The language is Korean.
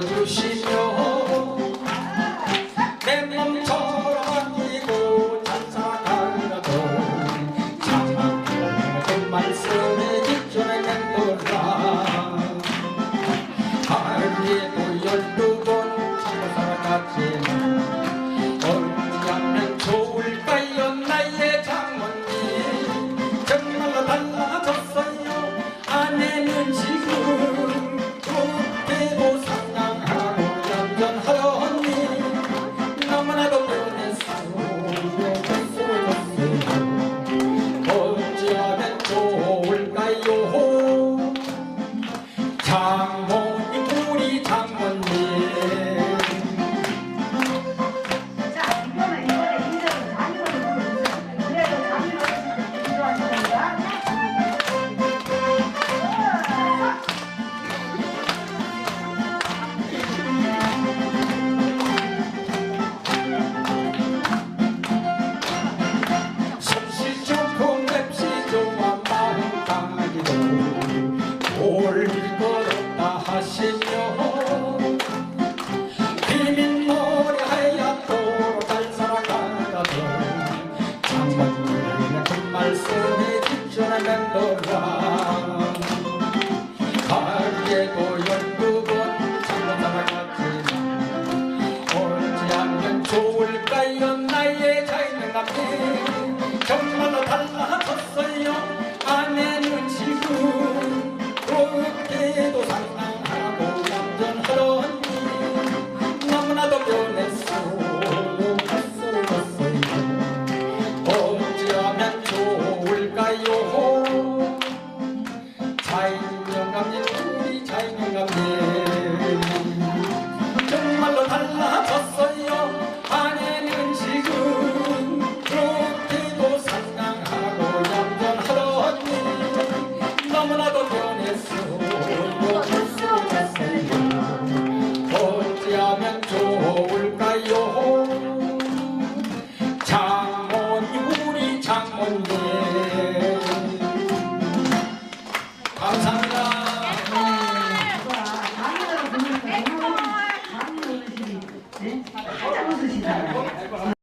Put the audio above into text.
주시며 내 몸처럼 아끼고 찾아달라도 참막히는 말씀에 집중해 맴돌라. 알기도 열두 번 참고 살아갔지만 하시며 비민 모래 하얗도록 잘 살아가가며 장관님의 그 말씀에 집중을 맴돌라. 가게도 연구은 장관 살아가지만 옳지 않으면 좋을까요? 나의 자유는 남기 자유호 자인명 감독 우리 자인명 감독 정말로 달라졌어요 아내는 지금 그렇게도 상당하고 얌전하더니 너무나도 변했어 어찌하면 좋을까 네? 한자 웃으시잖아요.